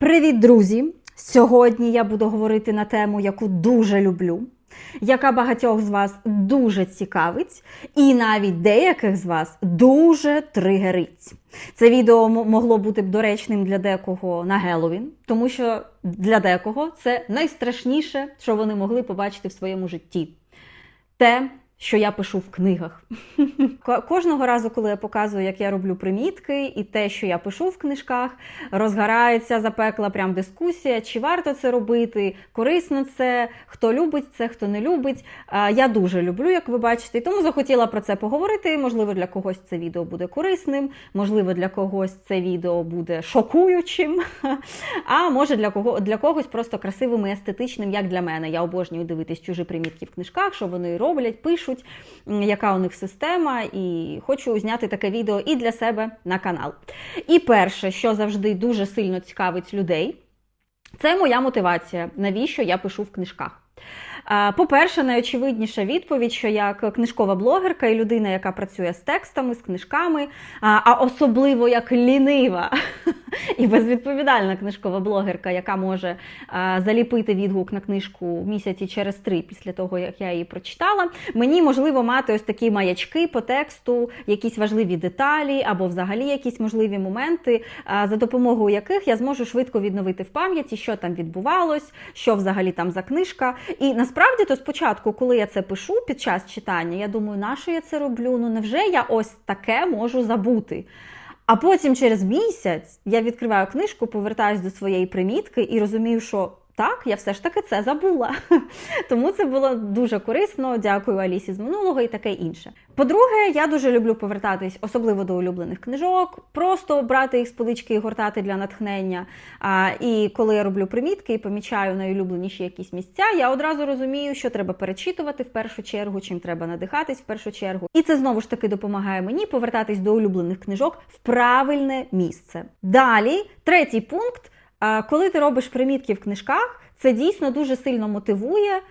Привіт, друзі! Сьогодні я буду говорити на тему, яку дуже люблю, яка багатьох з вас дуже цікавить, і навіть деяких з вас дуже тригерить. Це відео могло бути б доречним для декого на Геловін, тому що для декого це найстрашніше, що вони могли побачити в своєму житті. Те, що я пишу в книгах. Кожного разу, коли я показую, як я роблю примітки, і те, що я пишу в книжках, розгорається запекла прям дискусія, чи варто це робити, корисно це, хто любить це, хто не любить. Я дуже люблю, як ви бачите, і тому захотіла про це поговорити. Можливо, для когось це відео буде корисним, можливо, для когось це відео буде шокуючим, а може для кого для когось просто красивим і естетичним, як для мене. Я обожнюю дивитись чужі примітки в книжках, що вони роблять, пишуть, м, яка у них система, і хочу зняти таке відео і для себе на канал. І перше, що завжди дуже сильно цікавить людей, це моя мотивація, навіщо я пишу в книжках. По-перше, найочевидніша відповідь, що як книжкова блогерка і людина, яка працює з текстами, з книжками, а особливо як лінива і безвідповідальна книжкова блогерка, яка може заліпити відгук на книжку місяці через три після того, як я її прочитала, мені можливо мати ось такі маячки по тексту, якісь важливі деталі або взагалі якісь можливі моменти, за допомогою яких я зможу швидко відновити в пам'яті, що там відбувалось, що взагалі там за книжка. І насправді, то спочатку, коли я це пишу під час читання, я думаю, на що я це роблю? Ну невже я ось таке можу забути? А потім через місяць я відкриваю книжку, повертаюсь до своєї примітки і розумію, що так, я все ж таки це забула. Тому це було дуже корисно. Дякую Алісі з минулого і таке інше. По-друге, я дуже люблю повертатись, особливо до улюблених книжок, просто брати їх з полички і гортати для натхнення. А, і коли я роблю примітки і помічаю найулюбленіші якісь місця, я одразу розумію, що треба перечитувати в першу чергу, чим треба надихатись в першу чергу. І це знову ж таки допомагає мені повертатись до улюблених книжок в правильне місце. Далі, третій пункт. Коли ти робиш примітки в книжках, це дійсно дуже сильно мотивує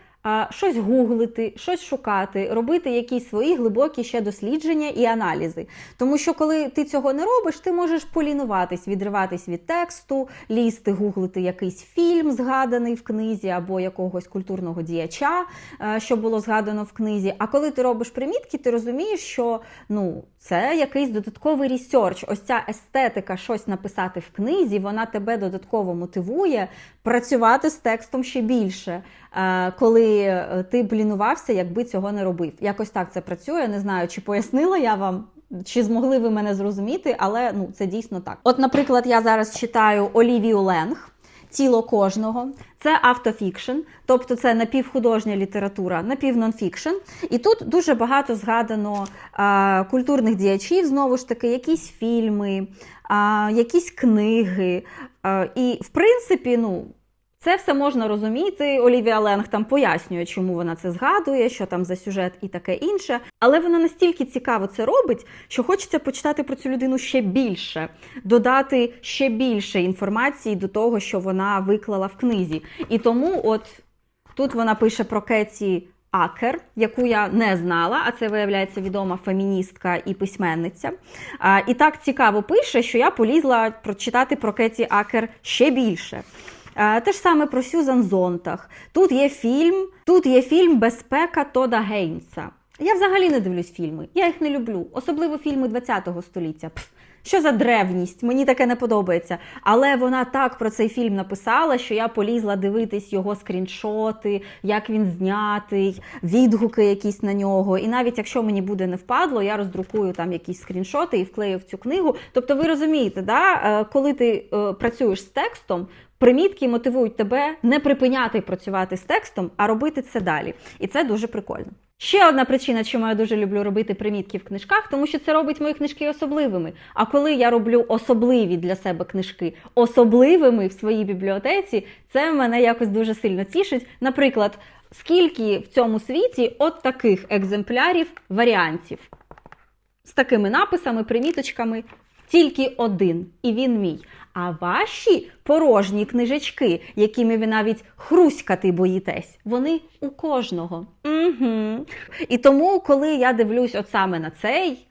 щось гуглити, щось шукати, робити якісь свої глибокі ще дослідження і аналізи. Тому що коли ти цього не робиш, ти можеш полінуватись, відриватись від тексту, лізти, гуглити якийсь фільм, згаданий в книзі, або якогось культурного діяча, е, що було згадано в книзі. А коли ти робиш примітки, ти розумієш, що ну, це якийсь додатковий ресерч. Ось ця естетика, щось написати в книзі, вона тебе додатково мотивує працювати з текстом ще більше, е, коли е, ти б лінувався, якби цього не робив. Якось так це працює. Не знаю, чи пояснила я вам. Чи змогли ви мене зрозуміти, але ну це дійсно так. От, наприклад, я зараз читаю Олівію Ленг. Тіло кожного це автофікшн, тобто це напівхудожня література, напівнонфікшн. І тут дуже багато згадано а, культурних діячів, знову ж таки, якісь фільми, а, якісь книги. А, і, в принципі, ну. Це все можна розуміти. Олівія Ленг там пояснює, чому вона це згадує, що там за сюжет і таке інше. Але вона настільки цікаво це робить, що хочеться почитати про цю людину ще більше, додати ще більше інформації до того, що вона виклала в книзі. І тому, от тут вона пише про Кеті Акер, яку я не знала, а це виявляється відома феміністка і письменниця. А, і так цікаво пише, що я полізла прочитати про Кеті Акер ще більше. Е, Те ж саме про Сюзан Зонтах. Тут є фільм, тут є фільм Безпека Тода Гейнса. Я взагалі не дивлюсь фільми. Я їх не люблю, особливо фільми ХХ століття. Пф, що за древність? Мені таке не подобається. Але вона так про цей фільм написала, що я полізла дивитись його скріншоти, як він знятий, відгуки якісь на нього. І навіть якщо мені буде не впадло, я роздрукую там якісь скріншоти і вклею в цю книгу. Тобто, ви розумієте, да? е, коли ти е, працюєш з текстом. Примітки мотивують тебе не припиняти працювати з текстом, а робити це далі. І це дуже прикольно. Ще одна причина, чому я дуже люблю робити примітки в книжках, тому що це робить мої книжки особливими. А коли я роблю особливі для себе книжки особливими в своїй бібліотеці, це мене якось дуже сильно тішить. Наприклад, скільки в цьому світі от таких екземплярів варіантів з такими написами, приміточками, тільки один, і він мій. А ваші порожні книжечки, якими ви навіть хруськати боїтесь, вони у кожного. Угу. І тому, коли я дивлюсь от саме на цей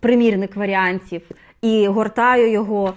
примірник варіантів і гортаю його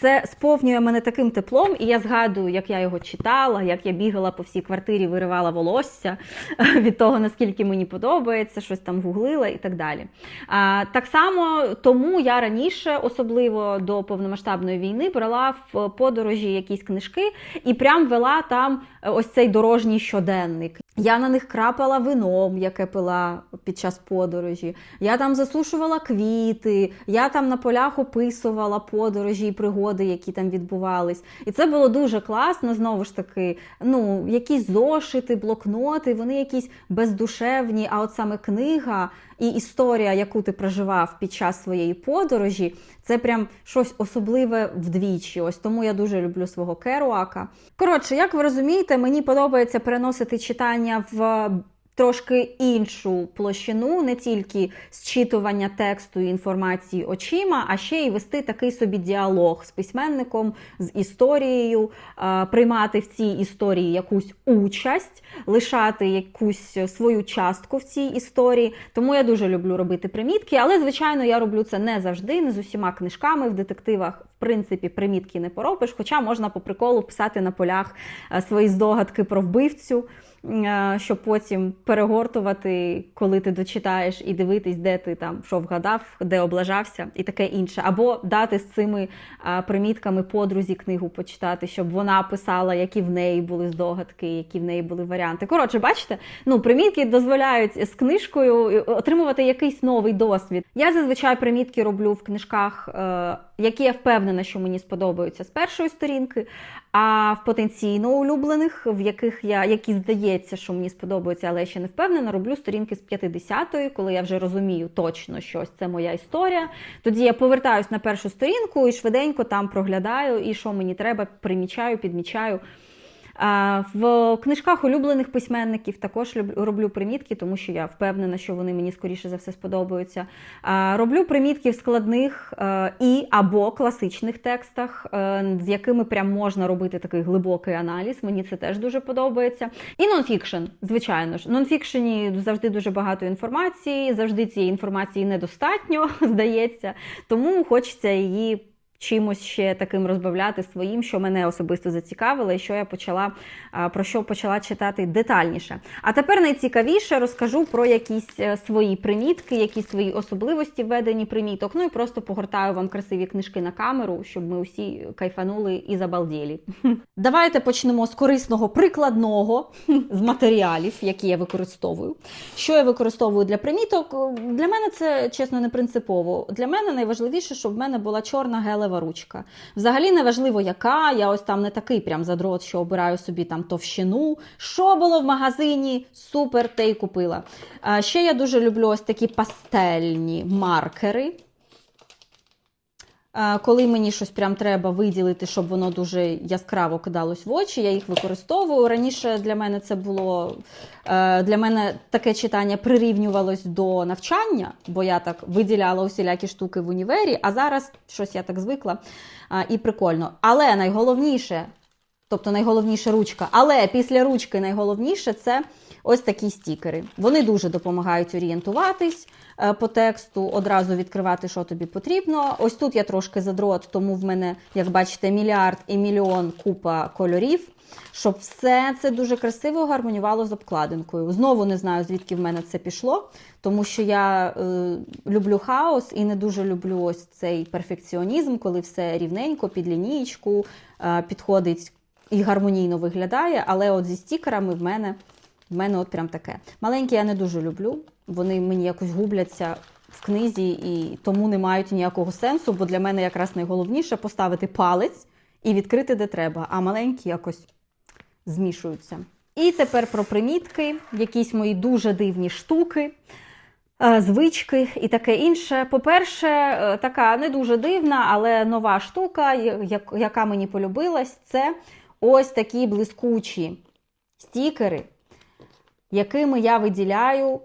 Це сповнює мене таким теплом, і я згадую, як я його читала, як я бігала по всій квартирі, виривала волосся від того, наскільки мені подобається, щось там гуглила і так далі. А, так само тому я раніше, особливо до повномасштабної війни, брала в подорожі якісь книжки і прям вела там е, ось цей дорожній щоденник. Я на них крапала вином, яке пила під час подорожі. Я там засушувала квіти, я там на полях описувала подорожі і пригоди, які там відбувались. І це було дуже класно. Знову ж таки, ну, якісь зошити, блокноти, вони якісь бездушевні. А от саме книга і історія, яку ти проживав під час своєї подорожі, це прям щось особливе вдвічі. Ось тому я дуже люблю свого Керуака. Коротше, як ви розумієте, мені подобається переносити читання в. Трошки іншу площину, не тільки зчитування тексту і інформації очима, а ще й вести такий собі діалог з письменником, з історією, приймати в цій історії якусь участь, лишати якусь свою частку в цій історії. Тому я дуже люблю робити примітки, але звичайно я роблю це не завжди, не з усіма книжками. В детективах, в принципі, примітки не поробиш, хоча можна по приколу писати на полях свої здогадки про вбивцю. Е, Щоб потім перегортувати, коли ти дочитаєш, і дивитись, де ти там що вгадав, де облажався, і таке інше. Або дати з цими примітками подрузі книгу почитати, щоб вона писала, які в неї були здогадки, які в неї були варіанти. Коротше, бачите, ну примітки дозволяють з книжкою отримувати якийсь новий досвід. Я зазвичай примітки роблю в книжках, е, які я впевнена, що мені сподобаються з першої сторінки. А в потенційно улюблених, в яких я які здається, що мені сподобаються, але я ще не впевнена, роблю сторінки з 50-ї, коли я вже розумію точно, що ось це моя історія. Тоді я повертаюсь на першу сторінку і швиденько там проглядаю, і що мені треба, примічаю, підмічаю. В книжках улюблених письменників також роблю примітки, тому що я впевнена, що вони мені скоріше за все сподобаються. Роблю примітки в складних е, і або класичних текстах, е, з якими прям можна робити такий глибокий аналіз. Мені це теж дуже подобається. І нонфікшн, звичайно ж. Нонфікшені завжди дуже багато інформації, завжди цієї інформації недостатньо, здається, тому хочеться її чимось ще таким розбавляти своїм, що мене особисто зацікавило, і що я почала про що почала читати детальніше. А тепер найцікавіше розкажу про якісь е, свої примітки, якісь свої особливості в веденні приміток. Ну і просто погортаю вам красиві книжки на камеру, щоб ми усі кайфанули і забалдєлі. Давайте почнемо з корисного прикладного з матеріалів, які я використовую. Що я використовую для приміток? Для мене це чесно не принципово. Для мене найважливіше, щоб в мене була чорна гелева ручка. Взагалі не важливо, яка. Я ось там не такий прям задрот, що обираю собі там товщину. Що було в магазині? Супер, те й купила. Ще я дуже люблю ось такі пастельні маркери. Коли мені щось прям треба виділити, щоб воно дуже яскраво кидалось в очі, я їх використовую. Раніше для мене це було е, для мене таке читання прирівнювалось до навчання, бо я так виділяла усілякі штуки в універі, а зараз щось я так звикла і прикольно. Але найголовніше, тобто найголовніше ручка, але після ручки найголовніше це ось такі стікери. Вони дуже допомагають орієнтуватись е, по тексту, одразу відкривати, що тобі потрібно. Ось тут я трошки задрот, тому в мене, як бачите, мільярд і мільйон купа кольорів. Щоб все це дуже красиво гармонювало з обкладинкою. Знову не знаю, звідки в мене це пішло, тому що я е, люблю хаос і не дуже люблю ось цей перфекціонізм, коли все рівненько, під лінієчку, е, підходить і гармонійно виглядає. Але от зі стікерами в мене в мене от прям таке. Маленькі я не дуже люблю. Вони мені якось губляться в книзі і тому не мають ніякого сенсу, бо для мене якраз найголовніше поставити палець і відкрити де треба, а маленькі якось змішуються. І тепер про примітки, якісь мої дуже дивні штуки. е, Звички і таке інше. По-перше, е, така не дуже дивна, але нова штука, яка мені полюбилась, це ось такі блискучі стікери, якими я виділяю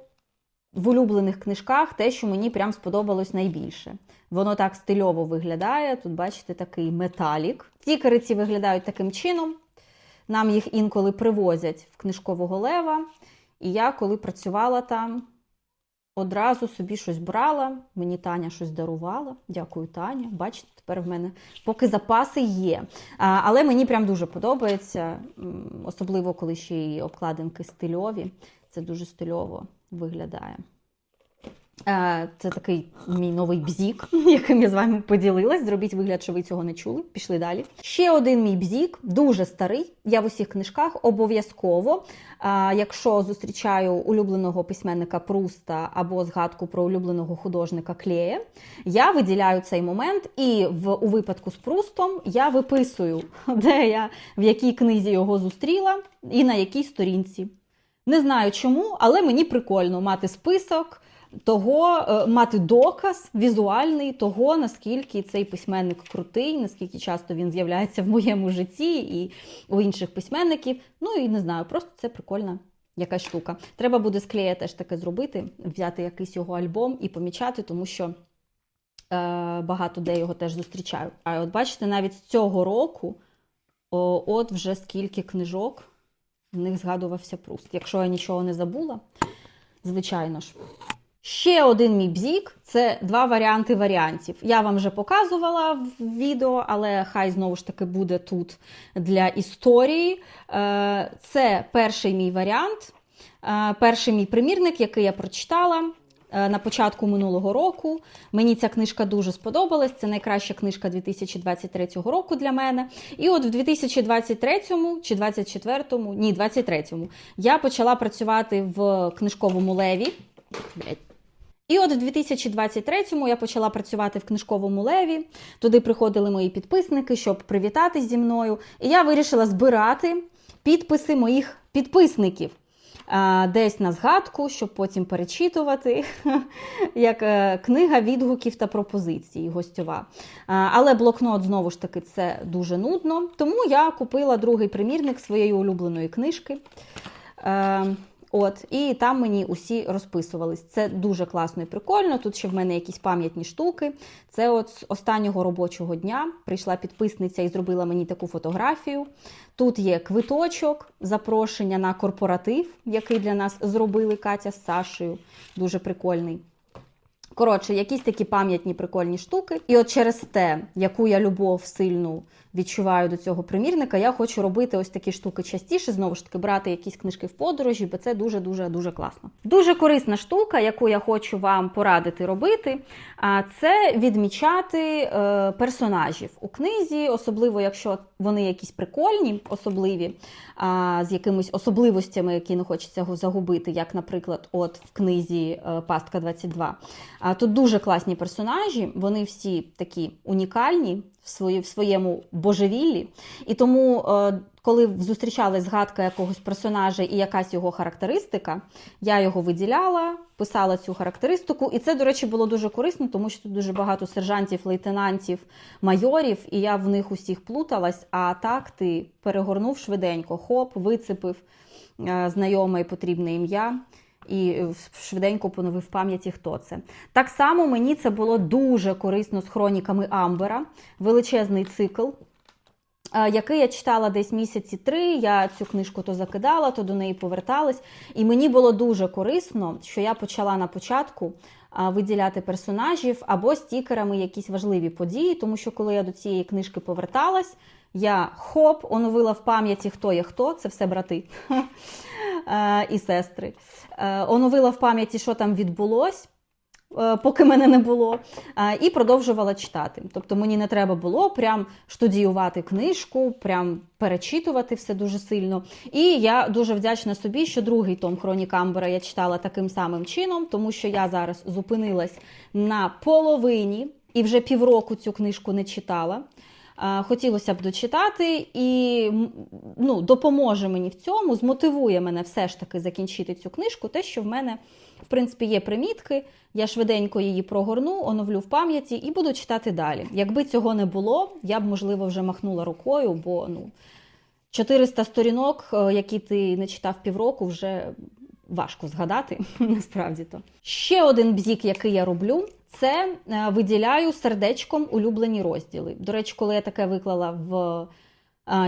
в улюблених книжках те, що мені прям сподобалось найбільше. Воно так стильово виглядає. Тут, бачите, такий металік. Стікери ці виглядають таким чином. Нам їх інколи привозять в книжкового лева. І я, коли працювала там, одразу собі щось брала. Мені Таня щось дарувала. Дякую, Таня. Бачите, тепер в мене поки запаси є. Але мені прям дуже подобається, особливо коли ще й обкладинки стильові. Це дуже стильово виглядає. Е, Це такий мій новий бзік, яким я з вами поділилась. Зробіть вигляд, що ви цього не чули. Пішли далі. Ще один мій бзік, дуже старий. Я в усіх книжках обов'язково. Якщо зустрічаю улюбленого письменника Пруста або згадку про улюбленого художника Клея, я виділяю цей момент, і в у випадку з Прустом я виписую, де я в якій книзі його зустріла і на якій сторінці. Не знаю чому, але мені прикольно мати список того, е, мати доказ візуальний того, наскільки цей письменник крутий, наскільки часто він з'являється в моєму житті і у інших письменників. Ну і не знаю, просто це прикольна. Якась штука. Треба буде з Клея теж таке зробити, взяти якийсь його альбом і помічати, тому що е, багато де його теж зустрічаю. А от бачите, навіть з цього року, о, от вже скільки книжок в них згадувався Пруст. Якщо я нічого не забула, звичайно ж. Ще один мій бзік це два варіанти варіантів. Я вам вже показувала в відео, але хай знову ж таки буде тут для історії. Е, Це перший мій варіант, е, перший мій примірник, який я прочитала. е, На початку минулого року мені ця книжка дуже сподобалась. Це найкраща книжка 2023 року для мене. І от в 2023 чи 2024, ні, 2023 я почала працювати в книжковому леві. Блядь. І от в 2023-му я почала працювати в книжковому леві. Туди приходили мої підписники, щоб привітатись зі мною. І я вирішила збирати підписи моїх підписників. Десь на згадку, щоб потім перечитувати, як е, книга відгуків та пропозицій гостьова. Але блокнот знову ж таки це дуже нудно. Тому я купила другий примірник своєї улюбленої книжки. От, і там мені усі розписувались. Це дуже класно і прикольно. Тут ще в мене якісь пам'ятні штуки. Це от з останнього робочого дня прийшла підписниця і зробила мені таку фотографію. Тут є квиточок, запрошення на корпоратив, який для нас зробили Катя з Сашею. Дуже прикольний. Коротше, якісь такі пам'ятні прикольні штуки. І от через те, яку я любов сильну відчуваю до цього примірника, я хочу робити ось такі штуки частіше. Знову ж таки, брати якісь книжки в подорожі, бо це дуже дуже класно. Дуже корисна штука, яку я хочу вам порадити робити, а це відмічати е, персонажів у книзі, особливо якщо вони якісь прикольні, особливі, а, з якимись особливостями, які не хочеться загубити, як, наприклад, от в книзі е, Пастка 22. А тут дуже класні персонажі, вони всі такі унікальні в, своєму божевіллі. І тому, е, коли зустрічалась згадка якогось персонажа і якась його характеристика, я його виділяла, писала цю характеристику. І це, до речі, було дуже корисно, тому що тут дуже багато сержантів, лейтенантів, майорів, і я в них усіх плуталась. А так ти перегорнув швиденько, хоп, вицепив е, знайоме і потрібне ім'я і е, швиденько поновив пам'яті, хто це. Так само мені це було дуже корисно з хроніками Амбера, величезний цикл. е, Який я читала десь місяці три, я цю книжку то закидала, то до неї поверталась. І мені було дуже корисно, що я почала на початку виділяти персонажів або стікерами якісь важливі події, тому що коли я до цієї книжки поверталась, я хоп, оновила в пам'яті, хто є хто, це все брати е, і сестри. Е, Оновила в пам'яті, що там відбулось. е, Поки мене не було, і продовжувала читати. Тобто мені не треба було прям штудіювати книжку, прям перечитувати все дуже сильно. І я дуже вдячна собі, що другий том Хронік Амбера я читала таким самим чином, тому що я зараз зупинилась на половині і вже півроку цю книжку не читала. Хотілося б дочитати, і ну, допоможе мені в цьому, змотивує мене все ж таки закінчити цю книжку. Те, що в мене, в принципі, є примітки, я швиденько її прогорну, оновлю в пам'яті і буду читати далі. Якби цього не було, я б, можливо, вже махнула рукою, бо ну, 400 сторінок, е, які ти не читав півроку, вже важко згадати, насправді то. Ще один бзік, який я роблю, це е, виділяю сердечком улюблені розділи. До речі, коли я таке виклала в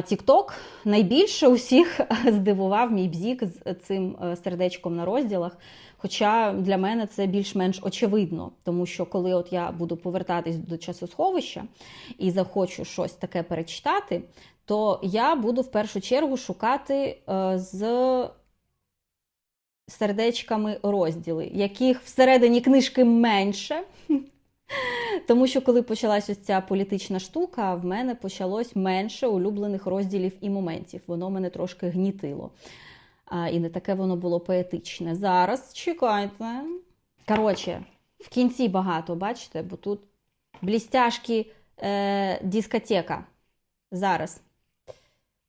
Тікток найбільше усіх здивував мій бзік з цим е, сердечком на розділах. Хоча для мене це більш-менш очевидно, тому що коли от я буду повертатись до часосховища і захочу щось таке перечитати, то я буду в першу чергу шукати е, з сердечками розділи, яких всередині книжки менше. Тому що коли почалась ось ця політична штука, в мене почалось менше улюблених розділів і моментів. Воно мене трошки гнітило. А, І не таке воно було поетичне. Зараз чекайте. Коротше, в кінці багато, бачите, бо тут блістяшки е, дискотека. Зараз.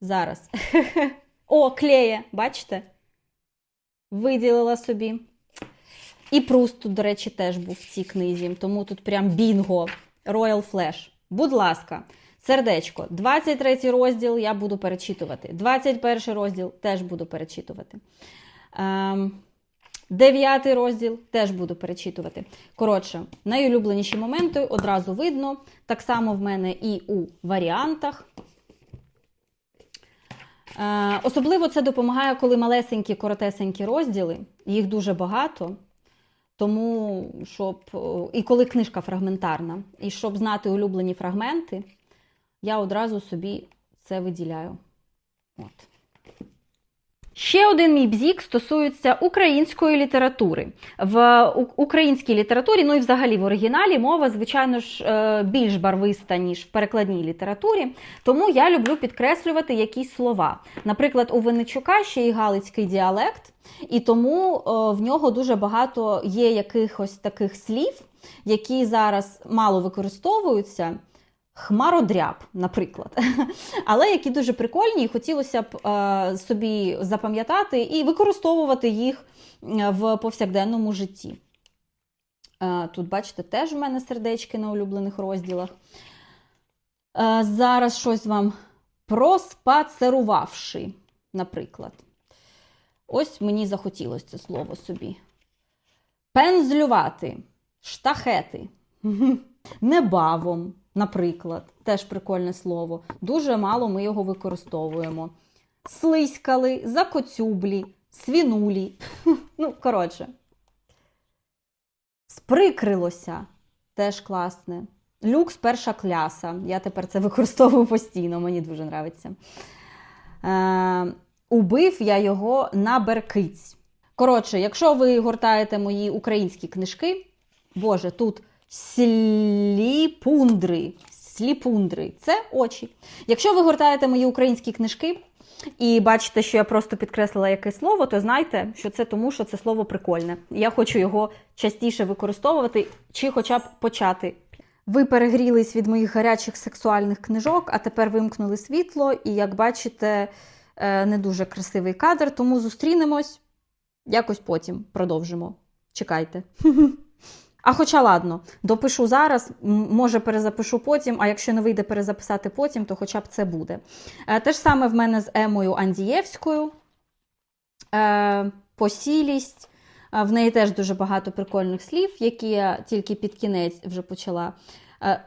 Зараз. О, клеє, бачите? Виділила собі. І Пруст тут, до речі, теж був в цій книзі, тому тут прям бінго. Royal Flash. Будь ласка, сердечко. 23 розділ я буду перечитувати. 21 розділ теж буду перечитувати. Ем, 9 розділ теж буду перечитувати. Коротше, найулюбленіші моменти одразу видно. Так само в мене і у варіантах. Е, особливо це допомагає, коли малесенькі, коротесенькі розділи, їх дуже багато. Тому, щоб і коли книжка фрагментарна, і щоб знати улюблені фрагменти, я одразу собі це виділяю. От. Ще один мій бзік стосується української літератури. В українській літературі, ну і взагалі в оригіналі, мова, звичайно ж, е, більш барвиста, ніж в перекладній літературі. Тому я люблю підкреслювати якісь слова. Наприклад, у Винничука ще й галицький діалект, і тому е, в нього дуже багато є якихось таких слів, які зараз мало використовуються. Хмародряб, наприклад, але які дуже прикольні, і хотілося б е, собі запам'ятати і використовувати їх в повсякденному житті. Е, тут, бачите, теж в мене сердечки на улюблених розділах. Е, зараз щось вам проспацерувавши, наприклад. Ось мені захотілося це слово собі. Пензлювати, штахети, небавом. Наприклад, теж прикольне слово. Дуже мало ми його використовуємо. Слизькали, закоцюблі, свінулі. Ну, коротше. Сприкрилося теж класне. Люкс перша кляса. Я тепер це використовую постійно, мені дуже подобається. Е, убив я його на беркиць. Коротше, якщо ви гортаєте мої українські книжки, Боже, тут сліпундри. Сліпундри це очі. Якщо ви гортаєте мої українські книжки і бачите, що я просто підкреслила якесь слово, то знайте, що це тому, що це слово прикольне. Я хочу його частіше використовувати чи хоча б почати. Ви перегрілись від моїх гарячих сексуальних книжок, а тепер вимкнули світло, і, як бачите, е, не дуже красивий кадр, тому зустрінемось якось потім продовжимо. Чекайте. А хоча ладно, допишу зараз, може перезапишу потім, а якщо не вийде перезаписати потім, то хоча б це буде. Е, те ж саме в мене з Емою Андієвською. Е, посілість. Е, в неї теж дуже багато прикольних слів, які я тільки під кінець вже почала.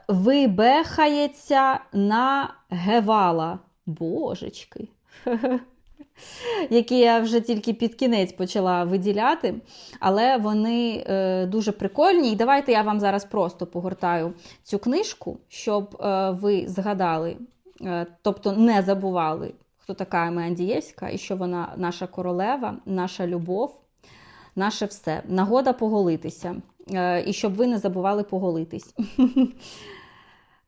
Вибехається на гевала. Божечки. які я вже тільки під кінець почала виділяти, але вони е, дуже прикольні. І давайте я вам зараз просто погортаю цю книжку, щоб е, ви згадали, е, тобто не забували, хто така Ема Андієвська і що вона наша королева, наша любов, наше все. Нагода поголитися. Е, і щоб ви не забували поголитись.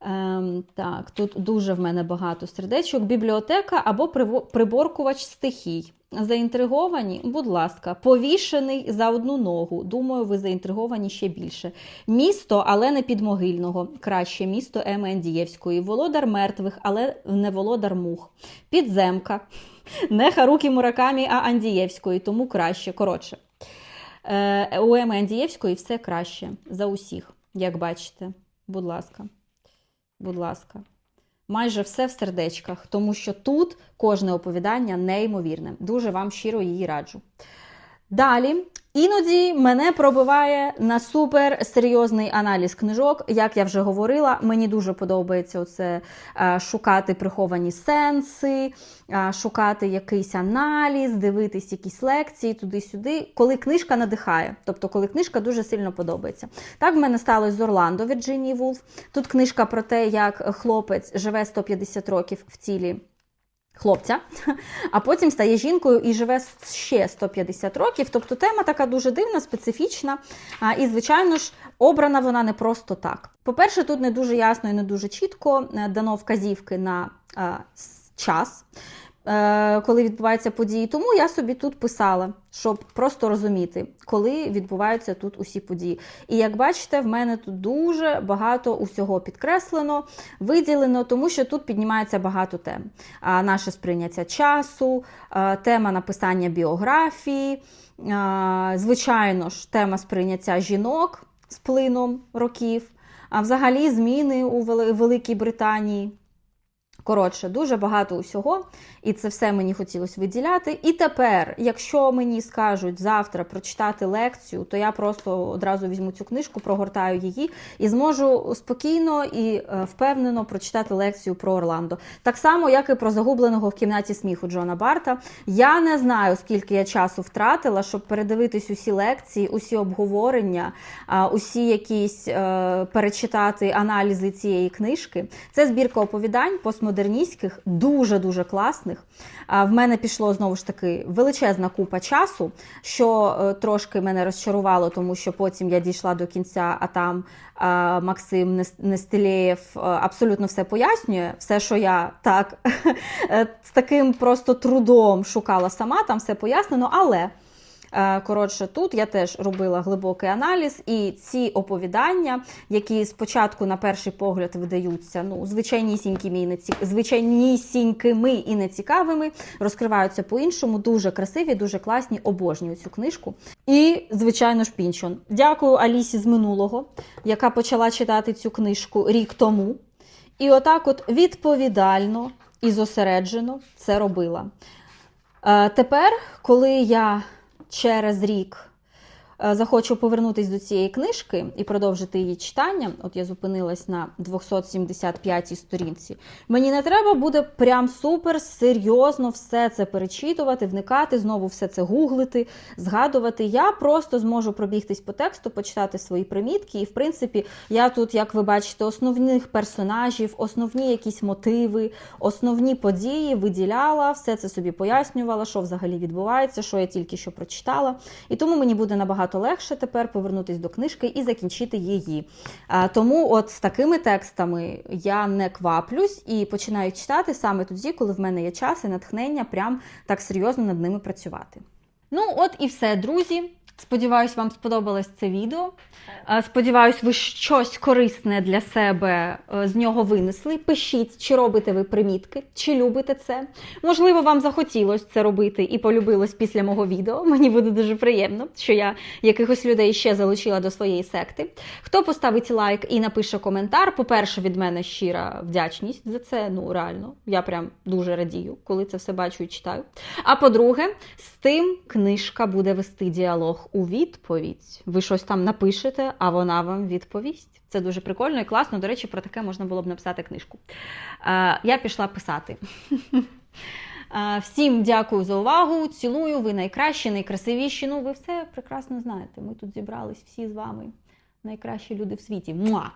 Ем, Так, тут дуже в мене багато сердечок. Бібліотека або приборкувач стихій. Заінтриговані, будь ласка, повішений за одну ногу. Думаю, ви заінтриговані ще більше. Місто, але не підмогильного. Краще місто Еми Ендієвської. Володар мертвих, але не володар мух. Підземка. Не Харукі Муракамі, а Андієвської, тому краще. Коротше. Е, У Еми Андієвської все краще за усіх, як бачите. Будь ласка будь ласка. Майже все в сердечках, тому що тут кожне оповідання неймовірне. Дуже вам щиро її раджу. Далі Іноді мене пробиває на супер серйозний аналіз книжок. Як я вже говорила, мені дуже подобається оце е, шукати приховані сенси, е, шукати якийсь аналіз, дивитись якісь лекції туди-сюди, коли книжка надихає, тобто коли книжка дуже сильно подобається. Так в мене сталося з Орландо Вірджинії Вулф. Тут книжка про те, як хлопець живе 150 років в тілі хлопця, а потім стає жінкою і живе ще 150 років. Тобто тема така дуже дивна, специфічна. І, звичайно ж, обрана вона не просто так. По-перше, тут не дуже ясно і не дуже чітко е, дано вказівки на час. Е, Коли відбуваються події, тому я собі тут писала, щоб просто розуміти, коли відбуваються тут усі події. І як бачите, в мене тут дуже багато усього підкреслено, виділено, тому що тут піднімається багато тем. Наше сприйняття часу, тема написання біографії, звичайно ж, тема сприйняття жінок з плином років, а взагалі зміни у Великій Британії. Коротше, дуже багато усього, і це все мені хотілося виділяти. І тепер, якщо мені скажуть завтра прочитати лекцію, то я просто одразу візьму цю книжку, прогортаю її і зможу спокійно і е, впевнено прочитати лекцію про Орландо. Так само, як і про загубленого в кімнаті сміху Джона Барта. Я не знаю, скільки я часу втратила, щоб передивитись усі лекції, усі обговорення, усі якісь е, перечитати аналізи цієї книжки. Це збірка оповідань постмодерністських, дуже дуже класних. В мене пішло знову ж таки величезна купа часу, що е, трошки мене розчарувало, тому що потім я дійшла до кінця, а там Максим Нестелєєв е, абсолютно все пояснює. Все, що я так е, з таким просто трудом шукала сама, там все пояснено, але. Е, Коротше, тут я теж робила глибокий аналіз, і ці оповідання, які спочатку на перший погляд видаються ну, звичайнісінькими і не звичайнісінькими і нецікавими, розкриваються по-іншому. Дуже красиві, дуже класні. Обожнюю цю книжку. І, звичайно ж, Пінчон. Дякую Алісі з минулого, яка почала читати цю книжку рік тому. І отак, от відповідально і зосереджено це робила. Е, Тепер, коли я через рік захочу повернутися до цієї книжки і продовжити її читання, от я зупинилась на 275 й сторінці, мені не треба буде прям супер серйозно все це перечитувати, вникати, знову все це гуглити, згадувати. Я просто зможу пробігтись по тексту, почитати свої примітки. І, в принципі, я тут, як ви бачите, основних персонажів, основні якісь мотиви, основні події виділяла, все це собі пояснювала, що взагалі відбувається, що я тільки що прочитала. І тому мені буде набагато легше тепер повернутися до книжки і закінчити її. Тому, от з такими текстами я не кваплюсь і починаю читати саме тоді, коли в мене є час і натхнення, прям так серйозно над ними працювати. Ну, от і все, друзі. Сподіваюсь, вам сподобалось це відео. Е, Сподіваюсь, ви щось корисне для себе е, з нього винесли. Пишіть, чи робите ви примітки, чи любите це. Можливо, вам захотілося це робити і полюбилось після мого відео. Мені буде дуже приємно, що я якихось людей ще залучила до своєї секти. Хто поставить лайк і напише коментар, по-перше, від мене щира вдячність за це. Ну, реально, я прям дуже радію, коли це все бачу і читаю. А по-друге, з тим книжка буде вести діалог у відповідь. Ви щось там напишете, а вона вам відповість. Це дуже прикольно і класно. До речі, про таке можна було б написати книжку. Е, я пішла писати. Е, Всім дякую за увагу. Цілую. Ви найкращі, найкрасивіші. Ну, ви все прекрасно знаєте. Ми тут зібрались всі з вами. Найкращі люди в світі. Муа!